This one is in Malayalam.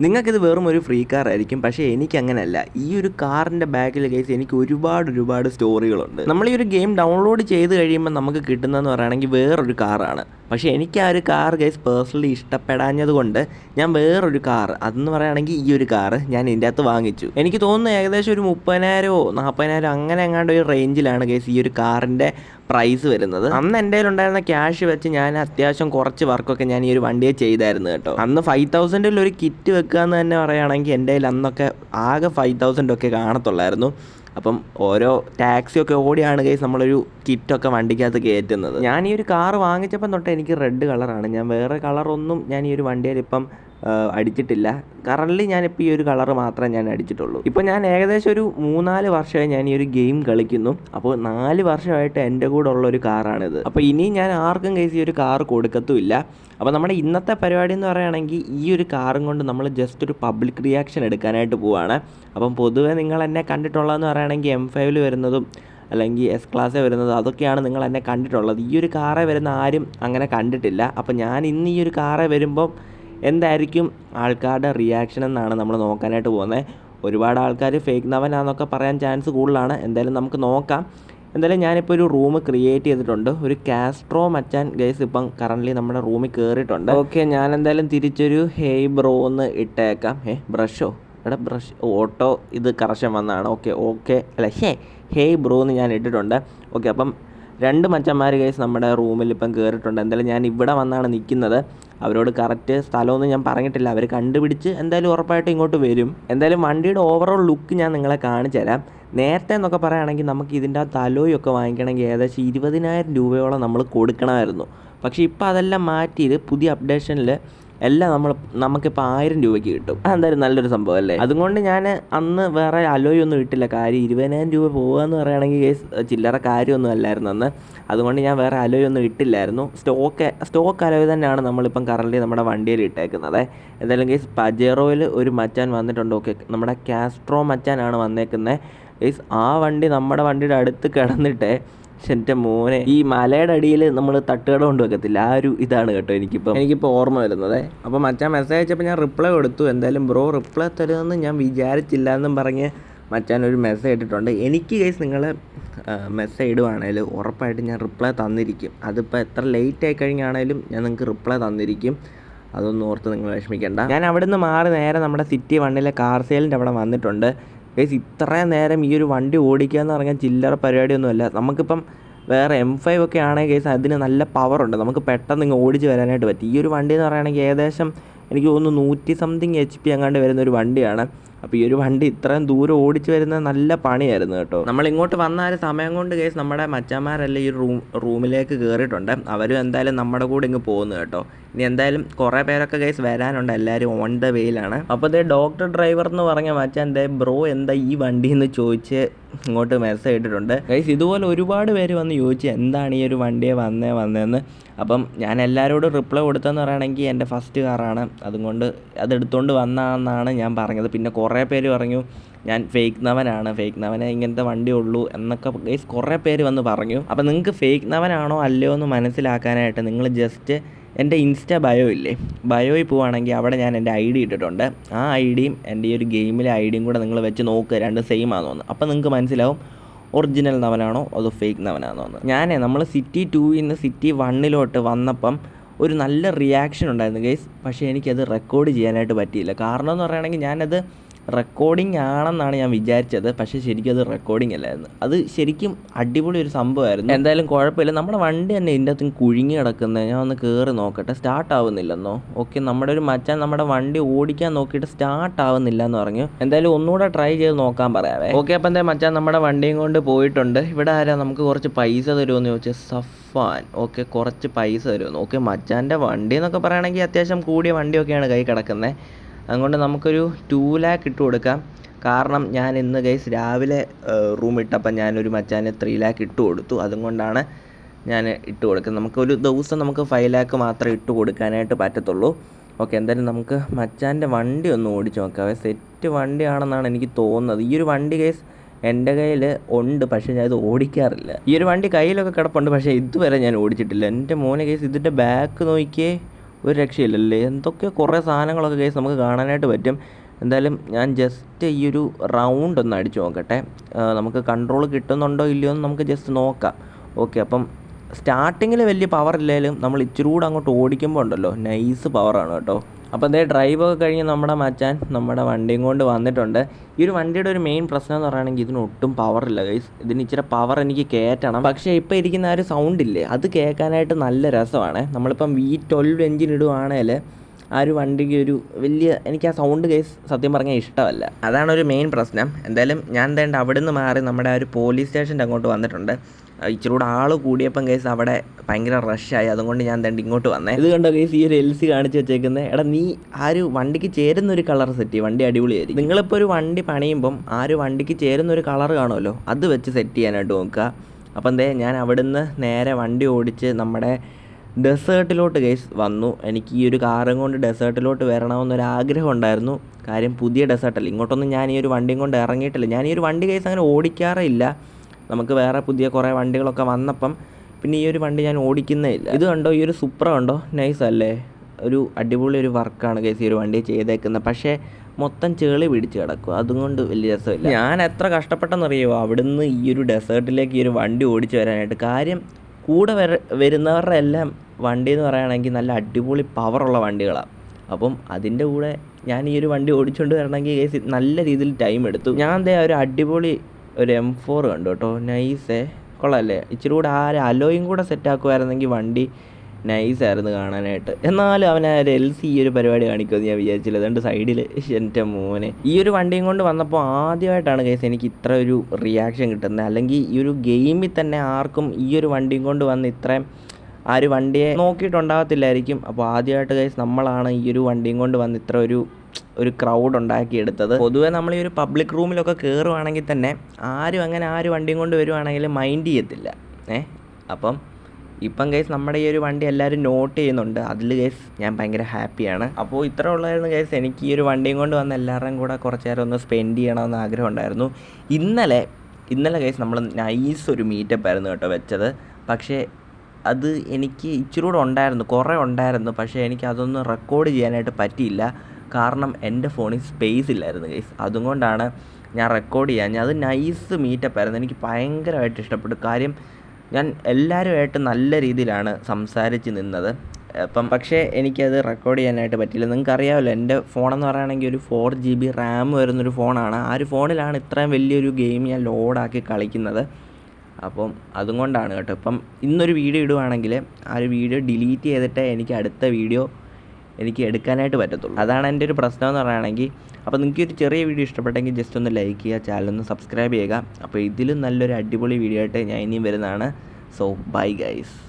നിങ്ങൾക്കിത് വെറും ഒരു ഫ്രീ കാർ ആയിരിക്കും. പക്ഷേ എനിക്ക് അങ്ങനെയല്ല ഈ ഒരു കാറിന്റെ ബാക്കിൽ കേസ് എനിക്ക് ഒരുപാട് ഒരുപാട് സ്റ്റോറികളുണ്ട് നമ്മൾ ഈ ഒരു ഗെയിം ഡൗൺലോഡ് ചെയ്ത് കഴിയുമ്പോൾ നമുക്ക് കിട്ടുന്നതെന്ന് പറയുകയാണെങ്കിൽ വേറൊരു കാറാണ് പക്ഷേ എനിക്ക് ആ ഒരു കാർ ഗൈസ് പേഴ്സണലി ഇഷ്ടപ്പെടാഞ്ഞത് കൊണ്ട് ഞാൻ വേറൊരു കാർ അതെന്ന് പറയുകയാണെങ്കിൽ ഈ ഒരു കാർ ഞാൻ ഇതിന്റെ അകത്ത് വാങ്ങിച്ചു. എനിക്ക് തോന്നുന്നു ഏകദേശം ഒരു മുപ്പതിനായിരമോ നാൽപ്പതിനായിരം അങ്ങനെ എങ്ങാണ്ട് ഒരു റേഞ്ചിലാണ് ഗൈസ് ഈ ഒരു കാറിന്റെ പ്രൈസ് വരുന്നത്. അന്ന് എന്റെ ഉണ്ടായിരുന്ന ക്യാഷ് വെച്ച് ഞാൻ അത്യാവശ്യം കുറച്ച് വർക്കൊക്കെ ഞാൻ ഈ ഒരു വണ്ടിയെ ചെയ്തായിരുന്നു കേട്ടോ. അന്ന് ഫൈവ് തൗസൻഡിൽ ഒരു കിറ്റ് വെക്കുക എന്ന് തന്നെ പറയുകയാണെങ്കിൽ എന്റെ അന്നൊക്കെ ആകെ ഫൈവ് തൗസൻഡൊക്കെ കാണത്തുള്ളായിരുന്നു. അപ്പം ഓരോ ടാക്സിയൊക്കെ ഓടിയാണ് കേസ് നമ്മളൊരു കിറ്റൊക്കെ വണ്ടിക്കകത്ത് കയറ്റുന്നത്. ഞാൻ ഈ ഒരു കാർ വാങ്ങിച്ചപ്പം തൊട്ട് എനിക്ക് റെഡ് കളറാണ് ഞാൻ വേറെ കളറൊന്നും ഞാൻ ഈ ഒരു വണ്ടിയിൽ ഇപ്പം അടിച്ചിട്ടില്ല. കറൻലി ഞാനിപ്പോൾ ഈ ഒരു കളർ മാത്രമേ ഞാൻ അടിച്ചിട്ടുള്ളൂ. ഇപ്പോൾ ഞാൻ ഏകദേശം ഒരു മൂന്നാൽ വർഷമായി ഞാൻ ഈ ഒരു ഗെയിം കളിക്കുന്നു. അപ്പോൾ നാല് വർഷമായിട്ട് എന്റെ കൂടെ ഉള്ള ഒരു കാറാണിത് അപ്പോൾ ഇനി ഞാൻ ആർക്കും കേസ് ഈ ഒരു കാർ കൊടുക്കത്തുമില്ല. അപ്പോൾ നമ്മുടെ ഇന്നത്തെ പരിപാടി എന്ന് പറയുകയാണെങ്കിൽ ഈ ഒരു കാറും കൊണ്ട് നമ്മൾ ജസ്റ്റ് ഒരു പബ്ലിക് റിയാക്ഷൻ എടുക്കാനായിട്ട് പോവാണ്. അപ്പം പൊതുവേ നിങ്ങൾ എന്നെ കണ്ടിട്ടുള്ളതെന്ന് പറയുകയാണെങ്കിൽ എം ഫൈവിൽ വരുന്നതും അല്ലെങ്കിൽ എസ് ക്ലാസ്സേ വരുന്നത് അതൊക്കെയാണ് നിങ്ങൾ എന്നെ കണ്ടിട്ടുള്ളത്. ഈ ഒരു കാറേ വരുന്ന ആരും അങ്ങനെ കണ്ടിട്ടില്ല. അപ്പോൾ ഞാൻ ഇന്ന് ഈ ഒരു കാറേ വരുമ്പം എന്തായിരിക്കും ആൾക്കാരുടെ റിയാക്ഷൻ എന്നാണ് നമ്മൾ നോക്കാനായിട്ട് പോകുന്നത്. ഒരുപാട് ആൾക്കാർ ഫേക്ക് നവനാന്നൊക്കെ പറയാൻ ചാൻസ് കൂടുതലാണ്. എന്തായാലും നമുക്ക് നോക്കാം. എന്തായാലും ഞാനിപ്പോൾ ഒരു റൂം ക്രിയേറ്റ് ചെയ്തിട്ടുണ്ട്. ഒരു കാസ്ട്രോ മച്ചാൻ ഗൈസ് ഇപ്പം കറന്റ്ലി നമ്മുടെ റൂമിൽ കയറിയിട്ടുണ്ട് ഓക്കെ ഞാൻ എന്തായാലും തിരിച്ചൊരു ഹേയ് ബ്രോ എന്ന് ഇട്ടേക്കാം. ഹേ ബ്രഷോ എടാ ബ്രഷ് ഓട്ടോ ഇത് കറക്ഷൻ വന്നതാണ് ഓക്കെ ഓക്കെ അല്ല ഹേ ഹേയ് ബ്രോ എന്ന് ഞാൻ ഇട്ടിട്ടുണ്ട്. ഓക്കെ അപ്പം രണ്ട് മച്ചന്മാർ ഗൈസ് നമ്മുടെ റൂമിൽ ഇപ്പം കയറിയിട്ടുണ്ട് എന്തായാലും ഞാൻ ഇവിടെ വന്നാണ് നിൽക്കുന്നത് അവരോട് കറക്റ്റ് സ്ഥലമൊന്നും ഞാൻ പറഞ്ഞിട്ടില്ല. അവർ കണ്ടുപിടിച്ച് എന്തായാലും ഉറപ്പായിട്ട് ഇങ്ങോട്ട് വരും. എന്തായാലും വണ്ടിയുടെ ഓവറോൾ ലുക്ക് ഞാൻ നിങ്ങളെ കാണിച്ചു തരാം. നേരത്തെ എന്നൊക്കെ പറയുകയാണെങ്കിൽ നമുക്ക് ഇതിന്റെ ആ തലോയൊക്കെ വാങ്ങിക്കണമെങ്കിൽ ഏകദേശം ഇരുപതിനായിരം രൂപയോളം നമ്മൾ കൊടുക്കണമായിരുന്നു. പക്ഷേ ഇപ്പോൾ അതെല്ലാം മാറ്റിയത് പുതിയ അപ്ഡേഷനിൽ എല്ലാം നമ്മൾ നമുക്കിപ്പോൾ ആയിരം രൂപയ്ക്ക് കിട്ടും. അതെന്തായാലും നല്ലൊരു സംഭവം അല്ലേ? അതുകൊണ്ട് ഞാൻ അന്ന് വേറെ അലോയ് ഒന്നും ഇട്ടില്ല. കാര്യം ഇരുപതിനായിരം രൂപ പോകുക എന്ന് പറയുകയാണെങ്കിൽ ചില്ലറ കാര്യമൊന്നും അല്ലായിരുന്നു അന്ന്. അതുകൊണ്ട് ഞാൻ വേറെ അലോയ് ഒന്നും ഇട്ടില്ലായിരുന്നു. സ്റ്റോക്ക് സ്റ്റോക്ക് അലോയ് തന്നെയാണ് നമ്മളിപ്പം കറൻലി നമ്മുടെ വണ്ടിയിൽ ഇട്ടേക്കുന്നത്. എന്തായാലും കേസ് പജേറോയിൽ ഒരു മച്ചാൻ വന്നിട്ടുണ്ട്. ഓക്കെ നമ്മുടെ കാസ്ട്രോ മച്ചാനാണ് വന്നേക്കുന്നത്. കേസ് ആ വണ്ടി നമ്മുടെ വണ്ടിയുടെ അടുത്ത് കിടന്നിട്ട് പക്ഷെ എന്റെ മോനെ ഈ മലയുടെ അടിയിൽ നമ്മൾ തട്ടുകട കൊണ്ട് വെക്കത്തില്ല ആ ഒരു ഇതാണ് കേട്ടോ എനിക്കിപ്പോൾ എനിക്കിപ്പോൾ ഓർമ്മ വരുന്നത്. അപ്പോൾ മച്ചാൻ മെസ്സേജ് അയച്ചപ്പോൾ ഞാൻ റിപ്ലൈ കൊടുത്തു. എന്തായാലും ബ്രോ റിപ്ലൈ തരുമെന്ന് ഞാൻ വിചാരിച്ചില്ല എന്നും പറഞ്ഞ് മച്ചാൻ ഒരു മെസ്സേജ് ഇട്ടിട്ടുണ്ട്. എനിക്ക് കേസ് നിങ്ങൾ മെസ്സേജ് ഇടുവാണേൽ ഉറപ്പായിട്ട് ഞാൻ റിപ്ലൈ തന്നിരിക്കും. അതിപ്പോൾ എത്ര ലേറ്റ് ആയി കഴിഞ്ഞാണേലും ഞാൻ നിങ്ങൾക്ക് റിപ്ലൈ തന്നിരിക്കും. അതൊന്നും ഓർത്ത് നിങ്ങൾ വിഷമിക്കേണ്ട. ഞാൻ അവിടെ നിന്ന് മാറി നേരെ നമ്മുടെ സിറ്റി വണ്ണിലെ കാർ സെയിലിന്റെ അവിടെ വന്നിട്ടുണ്ട്. ഗൈസ് ഇത്രയും നേരം ഈ ഒരു വണ്ടി ഓടിക്കുക എന്ന് പറഞ്ഞാൽ ചില്ലറ പരിപാടിയൊന്നുമല്ല. നമുക്കിപ്പം വേറെ എം ഫൈവ് ഒക്കെ ആണെങ്കിൽ കേസ് അതിന് നല്ല പവറുണ്ട് നമുക്ക് പെട്ടെന്ന് ഇങ്ങ് ഓടിച്ച് വരാനായിട്ട് പറ്റും. ഈ ഒരു വണ്ടി എന്ന് പറയുകയാണെങ്കിൽ ഏകദേശം എനിക്ക് തോന്നുന്നു നൂറ്റി സംതിങ് എച്ച് പി അങ്ങാണ്ട് വരുന്ന ഒരു വണ്ടിയാണ്. അപ്പോൾ ഈ ഒരു വണ്ടി ഇത്രയും ദൂരം ഓടിച്ചു വരുന്നത് നല്ല പണിയായിരുന്നു കേട്ടോ. നമ്മൾ ഇങ്ങോട്ട് വന്നാൽ സമയം കൊണ്ട് കേസ് നമ്മുടെ മച്ചന്മാരെല്ലാം ഈ റൂം റൂമിലേക്ക് കയറിയിട്ടുണ്ട് അവരും എന്തായാലും നമ്മുടെ കൂടെ ഇങ്ങ് പോകുന്നു കേട്ടോ. ഇനി എന്തായാലും കുറേ പേരൊക്കെ കേസ് വരാനുണ്ട്. എല്ലാവരും ഓൺ ദ വേയിലാണ് അപ്പോൾ ഇതേ ഡോക്ടർ ഡ്രൈവർ എന്ന് പറഞ്ഞ മച്ചാൻ ദേ ബ്രോ എന്താ ഈ വണ്ടി എന്ന് ചോദിച്ച് ഇങ്ങോട്ട് മെസ്സേജ് ഇട്ടിട്ടുണ്ട്. ഗൈസ് ഇതുപോലെ ഒരുപാട് പേര് വന്ന് ചോദിച്ചു എന്താണ് ഈ ഒരു വണ്ടിയെ വന്നേ വന്നതെന്ന് അപ്പം ഞാൻ എല്ലാവരോടും റിപ്ലൈ കൊടുത്തതെന്ന് പറയുകയാണെങ്കിൽ എന്റെ ഫസ്റ്റ് കാറാണ് അതുകൊണ്ട് അതെടുത്തുകൊണ്ട് വന്നതെന്നാണ് ഞാൻ പറഞ്ഞത്. പിന്നെ കുറേ പേര് പറഞ്ഞു ഞാൻ ഫേക്ക് നവനാണ് ഫേക്ക് നവനെ ഇങ്ങനത്തെ വണ്ടി ഉള്ളൂ എന്നൊക്കെ ഗൈസ് കുറേ പേര് വന്ന് പറഞ്ഞു. അപ്പം നിങ്ങൾക്ക് ഫേക്ക് നവനാണോ അല്ലയോ എന്ന് മനസ്സിലാക്കാനായിട്ട് നിങ്ങൾ ജസ്റ്റ് എന്റെ ഇൻസ്റ്റ ബയോ ഇല്ലേ? ബയോയിൽ പോവുകയാണെങ്കിൽ അവിടെ ഞാൻ എന്റെ ഐ ഡി ഇട്ടിട്ടുണ്ട്. ആ ഐ ഡിയും എന്റെ ഈ ഒരു ഗെയിമിലെ ഐ ഡിയും കൂടെ നിങ്ങൾ വെച്ച് നോക്കുക രണ്ട് സെയിം ആണെന്ന് തോന്നുന്നു. അപ്പോൾ നിങ്ങൾക്ക് മനസ്സിലാവും ഒറിജിനൽ നവനാണോ അതോ ഫേക്ക് നവനാണോ എന്ന്. ഞാൻ നമ്മൾ സിറ്റി ടുവിൽ നിന്ന് സിറ്റി വണ്ണിലോട്ട് വന്നപ്പം ഒരു നല്ല റിയാക്ഷൻ ഉണ്ടായിരുന്നു ഗൈസ് പക്ഷേ എനിക്കത് റെക്കോർഡ് ചെയ്യാനായിട്ട് പറ്റിയില്ല. കാരണം എന്ന് പറയുകയാണെങ്കിൽ ഞാനത് റെക്കോർഡിംഗ് ആണെന്നാണ് ഞാൻ വിചാരിച്ചത്. പക്ഷേ ശരിക്കും അത് റെക്കോർഡിംഗ് അല്ലായിരുന്നു. അത് ശരിക്കും അടിപൊളി ഒരു സംഭവമായിരുന്നു. എന്തായാലും കുഴപ്പമില്ല. നമ്മുടെ വണ്ടി തന്നെ ഇതിന്റെ അകത്തും കുഴുങ്ങി കിടക്കുന്നത് ഞാൻ ഒന്ന് കയറി നോക്കട്ടെ. സ്റ്റാർട്ട് ആവുന്നില്ലെന്നോ? ഓക്കെ നമ്മുടെ ഒരു മച്ചാൻ നമ്മുടെ വണ്ടി ഓടിക്കാൻ നോക്കിയിട്ട് സ്റ്റാർട്ട് ആവുന്നില്ല എന്ന് പറഞ്ഞു. എന്തായാലും ഒന്നുകൂടെ ട്രൈ ചെയ്ത് നോക്കാൻ പറയാവേ. ഓക്കെ അപ്പം എന്താ മച്ചാൻ നമ്മുടെ വണ്ടിയും കൊണ്ട് പോയിട്ടുണ്ട്. ഇവിടെ ആരാ? നമുക്ക് കുറച്ച് പൈസ തരുമെന്ന് ചോദിച്ചാൽ സഫാൻ. ഓക്കെ കുറച്ച് പൈസ തരുമെന്ന് ഓക്കെ മച്ചാന്റെ വണ്ടി എന്നൊക്കെ പറയുകയാണെങ്കിൽ അത്യാവശ്യം കൂടിയ വണ്ടിയൊക്കെയാണ് കൈ കിടക്കുന്നത് അതുകൊണ്ട് നമുക്കൊരു ടു ലാക്ക് ഇട്ട് കൊടുക്കാം. കാരണം ഞാൻ ഇന്ന് ഗൈസ് രാവിലെ റൂം ഇട്ടപ്പം ഞാനൊരു മച്ചാനെ ത്രീ ലാക്ക് ഇട്ട് കൊടുത്തു. അതുകൊണ്ടാണ് ഞാൻ ഇട്ട് കൊടുക്കുന്നത്. നമുക്കൊരു ദിവസം നമുക്ക് ഫൈവ് ലാക്ക് മാത്രമേ ഇട്ട് കൊടുക്കാനായിട്ട് പറ്റത്തുള്ളൂ. ഓക്കെ എന്തായാലും നമുക്ക് മച്ചാന്റെ വണ്ടി ഒന്ന് ഓടിച്ച് നോക്കാം. സെറ്റ് വണ്ടിയാണെന്നാണ് എനിക്ക് തോന്നുന്നത്. ഈ ഒരു വണ്ടി ഗൈസ് എന്റെ കയ്യിൽ ഉണ്ട് പക്ഷേ ഞാൻ ഇത് ഓടിക്കാറില്ല. ഈ ഒരു വണ്ടി കയ്യിലൊക്കെ കിടപ്പുണ്ട് പക്ഷേ ഇതുവരെ ഞാൻ ഓടിച്ചിട്ടില്ല. എന്റെ മോനെ കേസ് ഇതിന്റെ ബാക്ക് നോക്കിയേ ഒരു രക്ഷയില്ലല്ലേ? എന്തൊക്കെ കുറേ സാധനങ്ങളൊക്കെ കേസ് നമുക്ക് കാണാനായിട്ട് പറ്റും. എന്തായാലും ഞാൻ ജസ്റ്റ് ഈ ഒരു റൗണ്ട് ഒന്ന് അടിച്ചു നോക്കട്ടെ. നമുക്ക് കൺട്രോൾ കിട്ടുന്നുണ്ടോ ഇല്ലയോ എന്ന് നമുക്ക് ജസ്റ്റ് നോക്കാം. ഓക്കെ അപ്പം സ്റ്റാർട്ടിങ്ങിൽ വലിയ പവർ ഇല്ലെങ്കിലും നമ്മൾ ഇച്ചിരി കൂടെ അങ്ങോട്ട് ഓടിക്കുമ്പോൾ ഉണ്ടല്ലോ. നൈസ് പവറാണ് കേട്ടോ. അപ്പോൾ അതേ ഡ്രൈവൊക്കെ കഴിഞ്ഞ് നമ്മുടെ മച്ചാൻ നമ്മുടെ വണ്ടിയും കൊണ്ട് വന്നിട്ടുണ്ട്. ഈ ഒരു വണ്ടിയുടെ ഒരു മെയിൻ പ്രശ്നം എന്ന് പറയുകയാണെങ്കിൽ ഇതിന് ഒട്ടും പവറില്ല ഗൈസ് ഇതിന് ഇച്ചിരി പവർ എനിക്ക് കയറ്റണം. പക്ഷേ ഇപ്പോൾ ഇരിക്കുന്ന ആ ഒരു സൗണ്ട് ഇല്ലേ അത് കേൾക്കാനായിട്ട് നല്ല രസമാണ്. നമ്മളിപ്പം വി ട്വൽവ് എഞ്ചിൻ ഇടുവാണെങ്കിൽ ആ ഒരു വണ്ടിക്ക് ഒരു വലിയ എനിക്ക് ആ സൗണ്ട് കേസ് സത്യം പറഞ്ഞാൽ ഇഷ്ടമല്ല. അതാണ് ഒരു മെയിൻ പ്രശ്നം. എന്തായാലും ഞാൻ തേണ്ട അവിടെ നിന്ന് മാറി നമ്മുടെ ആ ഒരു പോലീസ് സ്റ്റേഷന്റെ അങ്ങോട്ട് വന്നിട്ടുണ്ട്. ഇച്ചിരി കൂടെ ആൾ കൂടിയപ്പം കേസ് അവിടെ ഭയങ്കര റഷായി അതുകൊണ്ട് ഞാൻ തേണ്ട ഇങ്ങോട്ട് വന്നേ. ഇത് കണ്ടോ കേസ് ഈ ഒരു എൽ സി കാണിച്ച് വെച്ചേക്കുന്നത് എടാ നീ ആ ഒരു വണ്ടിക്ക് ചേരുന്ന ഒരു കളർ സെറ്റ് ചെയ്യും. വണ്ടി അടിപൊളിയായിരിക്കും. നിങ്ങളിപ്പോൾ ഒരു വണ്ടി പണിയുമ്പം ആ ഒരു വണ്ടിക്ക് ചേരുന്ന ഒരു കളർ കാണുമല്ലോ? അത് വെച്ച് സെറ്റ് ചെയ്യാനായിട്ട് നോക്കുക. അപ്പം എന്തേ ഞാൻ അവിടുന്ന് നേരെ വണ്ടി ഓടിച്ച് നമ്മുടെ ഡെസേർട്ടിലോട്ട് ഗൈസ് വന്നു. എനിക്ക് ഈ ഒരു കാറും കൊണ്ട് ഡെസേർട്ടിലോട്ട് വരണമെന്നൊരു ആഗ്രഹം ഉണ്ടായിരുന്നു കാര്യം പുതിയ ഡെസേർട്ടല്ല. ഇങ്ങോട്ടൊന്നും ഞാൻ ഈ ഒരു വണ്ടിയും കൊണ്ട് ഇറങ്ങിയിട്ടില്ല. ഞാൻ ഈ ഒരു വണ്ടി കേസ് അങ്ങനെ ഓടിക്കാറില്ല നമുക്ക് വേറെ പുതിയ കുറേ വണ്ടികളൊക്കെ വന്നപ്പം പിന്നെ ഈ ഒരു വണ്ടി ഞാൻ ഓടിക്കുന്നേ ഇല്ല. ഇത് കണ്ടോ? ഈ ഒരു സുപ്ര കണ്ടോ? നൈസ് അല്ലേ? ഒരു അടിപൊളി ഒരു വർക്കാണ് കേസ് ഈ ഒരു വണ്ടി ചെയ്തേക്കുന്നത് പക്ഷേ മൊത്തം ചെളി പിടിച്ച് കിടക്കും. അതുകൊണ്ട് വലിയ രസമില്ല. ഞാൻ എത്ര കഷ്ടപ്പെട്ടെന്നറിയുമോ അവിടുന്ന് ഈ ഒരു ഡെസേർട്ടിലേക്ക് ഈ ഒരു വണ്ടി ഓടിച്ചു വരാനായിട്ട്. കാര്യം കൂടെ വര വരുന്നവരുടെ എല്ലാം വണ്ടി എന്ന് പറയുകയാണെങ്കിൽ നല്ല അടിപൊളി പവറുള്ള വണ്ടികളാണ് അപ്പം അതിന്റെ കൂടെ ഞാൻ ഈ ഒരു വണ്ടി ഓടിച്ചുകൊണ്ട് വരണമെങ്കിൽ കേസ് നല്ല രീതിയിൽ ടൈം എടുത്തു. ഞാൻ എന്താ ഒരു അടിപൊളി ഒരു എം ഫോർ കണ്ടു കേട്ടോ. നൈസേ കൊള്ളാമല്ലേ ഇച്ചിരി കൂടെ ആ അലോയും കൂടെ സെറ്റ് ആക്കുമായിരുന്നെങ്കിൽ വണ്ടി നൈസായിരുന്നു കാണാനായിട്ട്. എന്നാലും അവൻ ആ ഒരു എൽ സി ഈ ഒരു പരിപാടി കാണിക്കുമെന്ന് ഞാൻ വിചാരിച്ചില്ല. അതുകൊണ്ട് സൈഡിൽ എന്റെ മോനെ. ഈ ഒരു വണ്ടിയും കൊണ്ട് വന്നപ്പോൾ ആദ്യമായിട്ടാണ് കേസ് എനിക്ക് ഇത്ര ഒരു റിയാക്ഷൻ കിട്ടുന്നത്. അല്ലെങ്കിൽ ഈ ഒരു ഗെയിമിൽ തന്നെ ആർക്കും ഈ ഒരു വണ്ടിയും കൊണ്ട് വന്ന് ഇത്രയും ആ ഒരു വണ്ടിയെ നോക്കിയിട്ടുണ്ടാകത്തില്ലായിരിക്കും. അപ്പോൾ ആദ്യമായിട്ട് ഗൈസ് നമ്മളാണ് ഈ ഒരു വണ്ടിയും കൊണ്ട് വന്ന് ഇത്ര ഒരു ഒരു ക്രൗഡ് ഉണ്ടാക്കിയെടുത്തത്. പൊതുവേ നമ്മൾ ഈ ഒരു പബ്ലിക് റൂമിലൊക്കെ കയറുവാണെങ്കിൽ തന്നെ ആരും അങ്ങനെ ആ ഒരു വണ്ടിയും കൊണ്ട് വരുവാണെങ്കിൽ മൈൻഡ് ചെയ്യത്തില്ല. ഏ? അപ്പം ഇപ്പം കേസ് നമ്മുടെ ഈ ഒരു വണ്ടി എല്ലാവരും നോട്ട് ചെയ്യുന്നുണ്ട്. അതിൽ കേസ് ഞാൻ ഭയങ്കര ഹാപ്പിയാണ് അപ്പോൾ ഇത്ര ഉള്ളായിരുന്നു കേസ് എനിക്ക് ഈ ഒരു വണ്ടിയും കൊണ്ട് വന്ന് എല്ലാവരുടെയും കൂടെ കുറച്ച് നേരം ഒന്ന് സ്പെൻഡ് ചെയ്യണമെന്ന് ആഗ്രഹം ഉണ്ടായിരുന്നു. ഇന്നലെ ഇന്നലെ കേസ് നമ്മൾ നൈസ് ഒരു മീറ്റപ്പ് ആയിരുന്നു കേട്ടോ വെച്ചത്. പക്ഷേ അത് എനിക്ക് ഇച്ചിരി കൂടെ ഉണ്ടായിരുന്നു കുറേ ഉണ്ടായിരുന്നു. പക്ഷേ എനിക്ക് അതൊന്നും റെക്കോർഡ് ചെയ്യാനായിട്ട് പറ്റിയില്ല. കാരണം എന്റെ ഫോണിൽ സ്പേസ് ഇല്ലായിരുന്നു ഗൈസ് അതുകൊണ്ടാണ് ഞാൻ റെക്കോർഡ് ചെയ്യാൻ അത് നൈസ് മീറ്റപ്പ് ആയിരുന്നു. എനിക്ക് ഭയങ്കരമായിട്ട് ഇഷ്ടപ്പെട്ടു. കാര്യം ഞാൻ എല്ലാവരുമായിട്ട് നല്ല രീതിയിലാണ് സംസാരിച്ച് നിന്നത്. അപ്പം പക്ഷേ എനിക്കത് റെക്കോർഡ് ചെയ്യാനായിട്ട് പറ്റിയില്ല. നിങ്ങൾക്ക് അറിയാമല്ലോ എന്റെ ഫോണെന്ന് പറയുകയാണെങ്കിൽ ഒരു ഫോർ ജി ബി റാം വരുന്നൊരു ഫോണാണ് ആ ഒരു ഫോണിലാണ് ഇത്രയും വലിയൊരു ഗെയിം ഞാൻ ലോഡാക്കി കളിക്കുന്നത്. അപ്പം അതുകൊണ്ടാണ് കേട്ടോ. ഇപ്പം ഇന്നൊരു വീഡിയോ ഇടുവാണെങ്കിൽ ആ ഒരു വീഡിയോ ഡിലീറ്റ് ചെയ്തിട്ടേ എനിക്ക് അടുത്ത വീഡിയോ എനിക്ക് എടുക്കാനായിട്ട് പറ്റത്തുള്ളൂ. അതാണ് എന്റെ ഒരു പ്രശ്നം എന്ന് പറയുകയാണെങ്കിൽ അപ്പോൾ നിങ്ങൾക്ക് ഒരു ചെറിയ വീഡിയോ ഇഷ്ടപ്പെട്ടെങ്കിൽ ജസ്റ്റ് ഒന്ന് ലൈക്ക് ചെയ്യുക ചാനൽ ഒന്ന് സബ്സ്ക്രൈബ് ചെയ്യുക. അപ്പോൾ ഇതിലും നല്ലൊരു അടിപൊളി വീഡിയോ ആയിട്ട് ഞാൻ ഇനിയും വരുന്നതാണ്. So bye guys